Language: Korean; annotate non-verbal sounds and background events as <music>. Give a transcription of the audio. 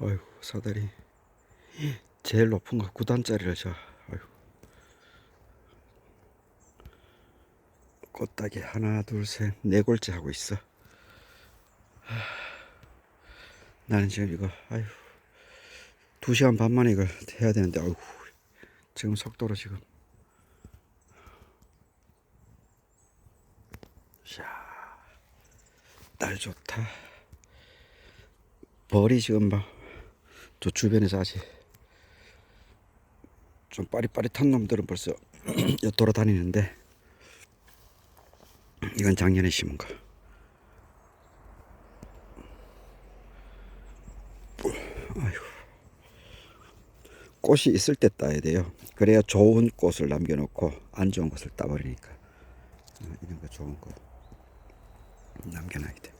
아이고 사다리. 제일 높은 거 9단짜리를 저 아이고. 꽃따기 하나 둘셋네 골째 하고 있어. 하, 나는 지금 이거 아이고. 두 시간 반 만에 이걸 해야 되는데 아이고. 지금 속도로 지금. 샤 날 좋다. 벌이 지금 막 저 주변에서 아직 좀 빠릿빠릿한 놈들은 벌써 <clears throat> 여 돌아다니는데 이건 작년에 심은 거. 아이고. 꽃이 있을 때 따야 돼요. 그래야 좋은 꽃을 남겨놓고 안 좋은 것을 따버리니까 어, 이런 거 좋은 거 남겨놔야 돼.